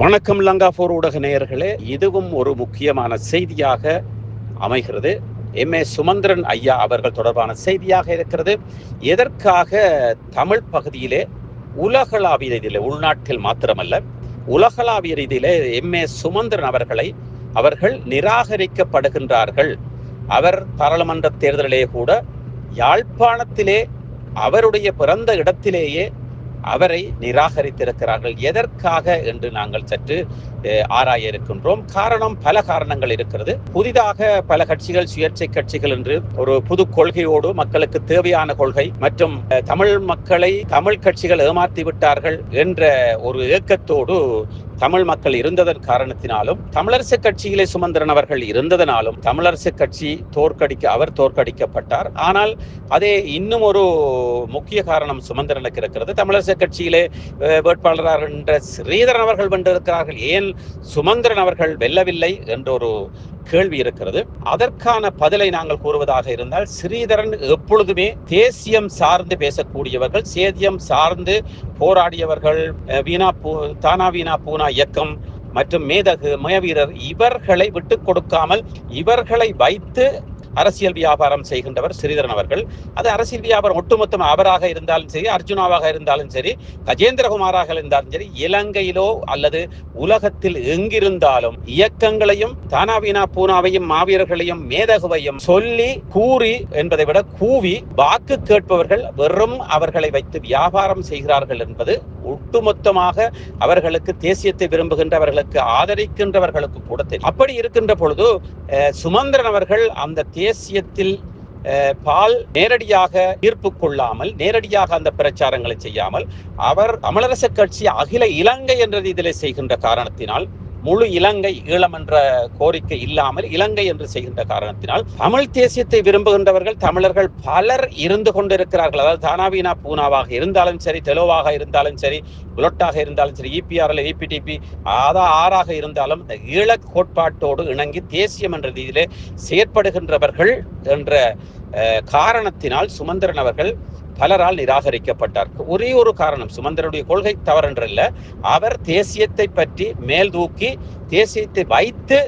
வணக்கம் லங்காபோர் ஊடக நேயர்களே. இதுவும் ஒரு முக்கியமான செய்தியாக அமைகிறது. எம். ஏ. சுமந்திரன் ஐயா அவர்கள் தொடர்பான செய்தியாக இருக்கிறது. எதற்காக தமிழ் பகுதியிலே உலகளாவிய ரீதியிலே உள்நாட்டில் மாத்திரமல்ல உலகளாவிய ரீதியிலே எம். ஏ. சுமந்திரன் அவர்களை அவர்கள் நிராகரிக்கப்படுகின்றார்கள். அவர் பாராளுமன்ற தேர்தலிலே கூட யாழ்ப்பாணத்திலே அவருடைய பிறந்த இடத்திலேயே அவரை நிராகரித்திருக்கிறார்கள். எதற்காக என்று நாங்கள் சற்று ஆராய இருக்கின்றோம். காரணம் பல காரணங்கள் இருக்கிறது. புதிதாக பல கட்சிகள் சுயேட்சை கட்சிகள் என்று ஒரு புது கொள்கையோடு மக்களுக்கு தேவையான கொள்கை மற்றும் தமிழ் மக்களை தமிழ் கட்சிகள் ஏமாற்றி விட்டார்கள் என்ற ஒரு ஏக்கத்தோடு தமிழ் மக்கள் இருந்ததன் காரணத்தினாலும் தமிழரசு கட்சியிலே சுமந்திரன் அவர்கள் இருந்ததனாலும் தமிழரசு கட்சி தோற்கடிக்க அவர் தோற்கடிக்கப்பட்டார். ஆனால் அதே இன்னும் ஒரு முக்கிய காரணம் சுமந்திரனுக்கு இருக்கிறது. தமிழரசு கட்சியிலே வேட்பாளராக என்ற ஸ்ரீதரன் அவர்கள் வென்றிருக்கிறார்கள் ஏன் சுமந்திரன் அவர்கள் வெல்லவில்லை என்ற ஒரு கேள்வி இருக்கிறது. அதற்கான பதிலை நாங்கள் கூறுவதாக இருந்தால் ஸ்ரீதரன் எப்பொழுதுமே தேசியம் சார்ந்து பேசக்கூடியவர்கள் சேதியம் சார்ந்து போராடியவர்கள் வீணா பூ தானா வீணா பூனா இயக்கம் மற்றும் மேதகு மயவீரர் இவர்களை விட்டு கொடுக்காமல் இவர்களை வைத்து அரசியல் வியாபாரம் செய்கின்றவர் ஸ்ரீதரன் அவர்கள். அது அரசியல் வியாபாரம் ஒட்டுமொத்தம் அவராக இருந்தாலும் சரி அர்ஜுனாவாக இருந்தாலும் சரி கஜேந்திரகுமாராக இருந்தாலும் சரி இலங்கையிலோ அல்லது உலகத்தில் எங்கிருந்தாலும் இயக்கங்களையும் தானாவினா பூனாவையும் மாவீரர்களையும் மேதகுவையும் சொல்லி கூறி என்பதை விட கூவி வாக்கு கேட்பவர்கள் வெறும் அவர்களை வைத்து வியாபாரம் செய்கிறார்கள் என்பது ஒட்டுமொத்தமாக அவர்களுக்கு தேசியத்தை விரும்புகின்றவர்களுக்கு ஆதரிக்கின்றவர்களுக்கு கூட தெரியும். அப்படி இருக்கின்ற பொழுது சுமந்திரன் அவர்கள் அந்த தேசியத்தில் பால் நேரடியாக ஈர்ப்பு கொள்ளாமல் நேரடியாக அந்த பிரச்சாரங்களை செய்யாமல் அவர் தமிழரசு கட்சி அகில இலங்கை என்றது இதில் செய்கின்ற காரணத்தினால் முழு இலங்கை ஈழம் என்ற கோரிக்கை இல்லாமல் இலங்கை என்று செய்கின்ற காரணத்தினால் தமிழ் தேசியத்தை விரும்புகின்றவர்கள் தமிழர்கள் பலர் இருந்து கொண்டிருக்கிறார்கள். அதாவது தானாவீனா பூனாவாக இருந்தாலும் சரி தெலுவாக இருந்தாலும் சரி புலட்டாக இருந்தாலும் சரி இபிஆர்எல் இபிடிபி ஆதா ஆறாக இருந்தாலும் இந்த ஈழக் கோட்பாட்டோடு இணங்கி தேசியம் என்ற ரீதியிலே செயற்படுகின்றவர்கள் என்ற காரணத்தினால் சுமந்திரன் அவர்கள் பலரால் நிராகரிக்கப்பட்டார். ஒரே ஒரு காரணம் சுமந்தருடைய கொள்கை தவறென்றல்ல. அவர் தேசியத்தை பற்றி மேல் தூக்கி தேசியத்தை வைத்து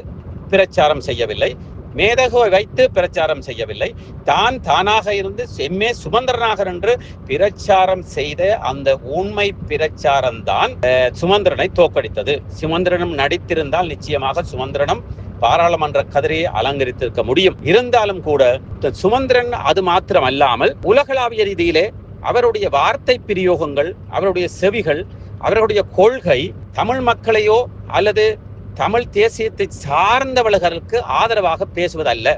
பிரச்சாரம் செய்யவில்லை. மேதகுவை வைத்து பிரச்சாரம் செய்யவில்லை. தான் தானாக இருந்து செம்மே சுமந்திரனாக என்று பிரச்சாரம் செய்த அந்த உண்மை பிரச்சாரம் தான் சுமந்திரனை தோற்கடித்தது. சுமந்திரனும் நடித்திருந்தால் நிச்சயமாக சுமந்திரனும் பாராளுமன்ற கதிரையை அலங்கரித்திருக்க முடியும். இருந்தாலும் கூட சுமந்திரன் அது மாத்திரம் அல்லாமல் உலகளாவிய ரீதியிலே அவருடைய வார்த்தை பிரயோகங்கள் அவருடைய செவிகள் அவருடைய கொள்கை தமிழ் மக்களையோ அல்லது தமிழ் தேசியத்தை சார்ந்தவர்களுக்கு ஆதரவாக பேசுவதல்ல.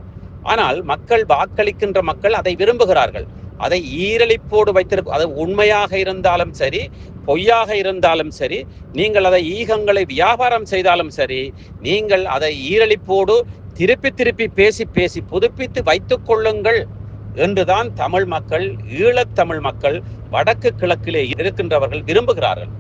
ஆனால் மக்கள் வாக்களிக்கின்ற மக்கள் அதை விரும்புகிறார்கள். அதை ஈரலிப்போடு வைத்திருக்க அது உண்மையாக இருந்தாலும் சரி பொய்யாக இருந்தாலும் சரி நீங்கள் அதை ஈகங்களை வியாபாரம் செய்தாலும் சரி நீங்கள் அதை ஈரழிப்போடு திருப்பி திருப்பி பேசி பேசி புதுப்பித்து வைத்துக் கொள்ளுங்கள் என்றுதான் தமிழ் மக்கள் ஈழத்தமிழ் மக்கள் வடக்கு கிழக்கிலே இருக்கின்றவர்கள் விரும்புகிறார்கள்.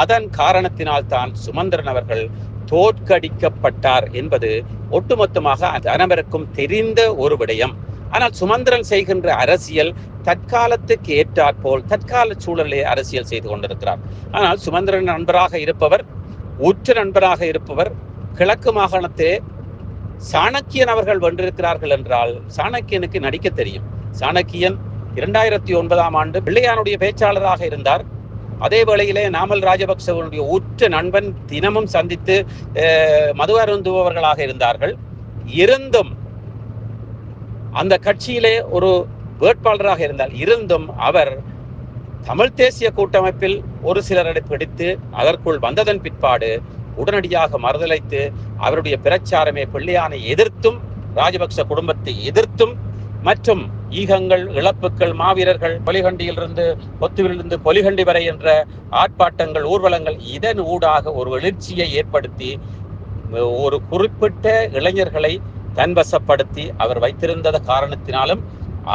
அதன் காரணத்தினால் தான் சுமந்திரன் அவர்கள் தோற்கடிக்கப்பட்டார் என்பது ஒட்டுமொத்தமாக அனைவருக்கும் தெரிந்த ஒரு விடயம். ஆனால் சுமந்திரன் செய்கின்ற அரசியல் தற்காலத்துக்கு ஏற்றாற்போல் தற்கால சூழலே அரசியல் செய்து கொண்டிருக்கிறார். ஆனால் சுமந்திரன் நண்பராக இருப்பவர் உற்ற நண்பராக இருப்பவர் கிழக்கு மாகாணத்திலே சாணக்கியன் அவர்கள் வென்றிருக்கிறார்கள் என்றால் சாணக்கியனுக்கு நடிக்க தெரியும். சாணக்கியன் இரண்டாயிரத்தி ஒன்பதாம் ஆண்டு பிள்ளையானுடைய பேச்சாளராக இருந்தார். அதே வேளையிலே நாமல் ராஜபக்சவனுடைய உற்ற நண்பன் தினமும் சந்தித்து மது அருந்துபவர்களாக இருந்தார்கள். இருந்தும் அந்த கட்சியிலே ஒரு வேட்பாளராக இருந்தால் இருந்தும் அவர் தமிழ் தேசிய கூட்டமைப்பில் ஒரு சிலரை பிடித்து அதற்குள் வந்ததன் பிற்பாடு உடனடியாக மறுதலைத்து அவருடைய பிரச்சாரமே பிள்ளையானை எதிர்த்தும் ராஜபக்ச குடும்பத்தை எதிர்த்தும் மற்றும் ஈகங்கள் இழப்புக்கள் மாவீரர்கள் பொலிகண்டியிலிருந்து கொத்துவிலிருந்து பொலிகண்டி வரை என்ற ஆர்ப்பாட்டங்கள் ஊர்வலங்கள் இதன் ஊடாக ஒரு எழுச்சியை ஏற்படுத்தி ஒரு குறிப்பிட்ட இளைஞர்களை தன்வசப்படுத்தி அவர் வைத்திருந்த காரணத்தினாலும்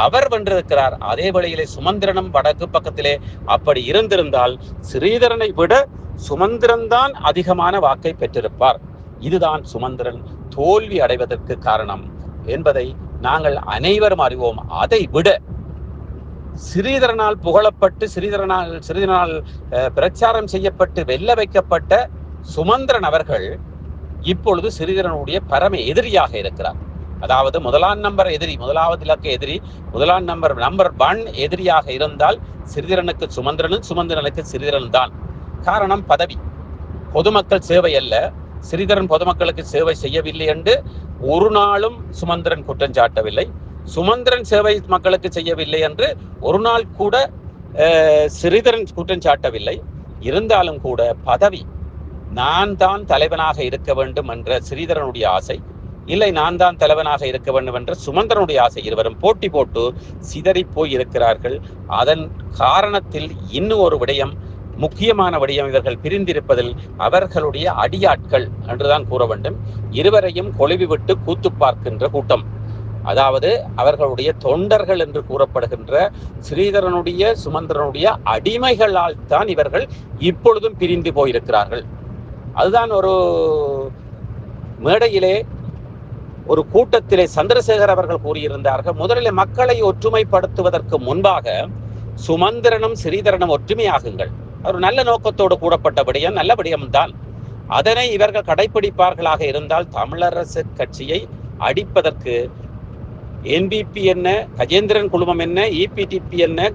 அவர் வென்றிருக்கிறார். அதே வழியிலே சுமந்திரனும் வடக்கு பக்கத்திலே அப்படி இருந்திருந்தால் ஸ்ரீதரனை விட சுமந்திரன் தான் அதிகமான வாக்கை பெற்றிருப்பார். இதுதான் சுமந்திரன் தோல்வி அடைவதற்கு காரணம் என்பதை நாங்கள் அனைவரும் அறிவோம். அதை விட ஸ்ரீதரனால் புகழப்பட்டு ஸ்ரீதரனால் ஸ்ரீதரனால் அஹ், பிரச்சாரம் செய்யப்பட்டு வெல்ல வைக்கப்பட்ட சுமந்திரன் அவர்கள் இப்பொழுது சிறிதரனுடைய பரம எதிரியாக இருக்கிறார். அதாவது முதலாம் நம்பர் எதிரி முதலாவது இலக்க எதிரி முதலாம் நம்பர் நம்பர் ஒன் எதிரியாக இருந்தால் சிறிதரனுக்கு சுமந்திரனும் சுமந்திரனுக்கு சிறிதரன் தான். காரணம் பதவி. பொதுமக்கள் சேவை அல்ல. சிறிதரன் பொதுமக்களுக்கு சேவை செய்யவில்லை என்று ஒரு நாளும் சுமந்திரன் குற்றம் சாட்டவில்லை. சுமந்திரன் சேவை மக்களுக்கு செய்யவில்லை என்று ஒரு நாள் கூட சிறிதரன் குற்றம் சாட்டவில்லை. இருந்தாலும் கூட பதவி நான் தான் தலைவனாக இருக்க வேண்டும் என்ற ஸ்ரீதரனுடைய ஆசை. இல்லை நான் தான் தலைவனாக இருக்க வேண்டும் என்ற சுமந்திரனுடைய ஆசை. இருவரும் போட்டி போட்டு சிதறி போய் இருக்கிறார்கள் அதன் காரணத்தில் இன்னும் ஒரு விடயம் முக்கியமான விடயம் இவர்கள் பிரிந்திருப்பதில் அவர்களுடைய அடியாட்கள் என்றுதான் கூற வேண்டும். இருவரையும் கொழுவிவிட்டு கூத்து பார்க்கின்ற கூட்டம். அதாவது அவர்களுடைய தொண்டர்கள் என்று கூறப்படுகின்ற ஸ்ரீதரனுடைய சுமந்திரனுடைய அடிமைகளால் தான் இவர்கள் இப்பொழுதும் பிரிந்து போயிருக்கிறார்கள். அதுதான் ஒரு மேடையிலே ஒரு கூட்டத்திலே சந்திரசேகர் அவர்கள் கூறியிருந்தார்கள். முதலில் மக்களை ஒற்றுமைப்படுத்துவதற்கு முன்பாக சுமந்திரனும் ஸ்ரீதரனும் ஒற்றுமையாகுங்கள். ஒரு நல்ல நோக்கத்தோடு கூடப்பட்ட விடயம் நல்ல விடயம் தான். அதனை இவர்கள் கடைபிடிப்பார்களாக இருந்தால் தமிழரசு கட்சியை அடிப்பதற்கு என்பிபி என்ன கஜேந்திரன் குழுமம் என்ன இபிடிபி என்ன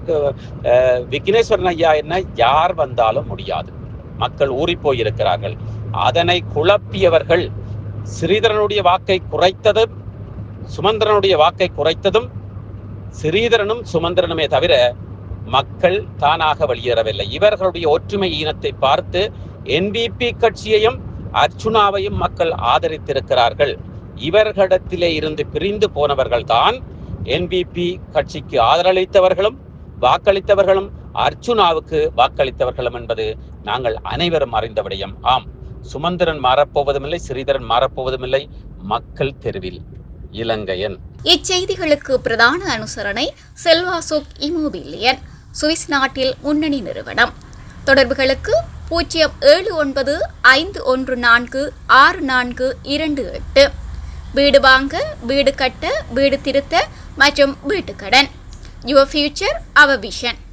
விக்னேஸ்வரன் ஐயா என்ன யார் வந்தாலும் முடியாது. மக்கள் ஊறிப் போயிருக்கிறார்கள் அதனை குழப்பியவர்கள் ஸ்ரீதரனுடைய வாக்கை குறைத்ததும் சுமந்திரனுடைய வாக்கை குறைத்ததும் ஸ்ரீதரனும் சுமந்திரனுமே தவிர மக்கள் தானாக வெளியேறவில்லை. இவர்களுடைய ஒற்றுமை ஈனத்தை பார்த்து என்பிபி கட்சியையும் அர்ச்சுனாவையும் மக்கள் ஆதரித்திருக்கிறார்கள். இவர்களிடத்திலே இருந்து பிரிந்து போனவர்கள் தான் என்பிபி கட்சிக்கு ஆதரவளித்தவர்களும் வாக்களித்தவர்களும் அர்ச்சுனாவுக்கு வாக்களித்தவர்களும் என்பது நாங்கள் அனைவரும் அறிந்த விடயம். ஆம் சுமந்திரன் மாறப்போவதுமில்லை ஸ்ரீதரன் மாறப்போவதுமில்லை. மக்கள் தெருவில் இலங்கையன். இச்செய்திகளுக்கு பிரதான அனுசரணை செல்வாசுக் இமோபிலியன் சுவிஸ் நாட்டில் முன்னணி நிறுவனம். தொடர்புகளுக்கு பூஜ்ஜியம் ஏழு ஒன்பது ஐந்து ஒன்று நான்கு ஆறு நான்கு இரண்டு எட்டு. வீடு வாங்க வீடு கட்ட வீடு திருத்த மற்றும் வீட்டுக்கடன். Your future our vision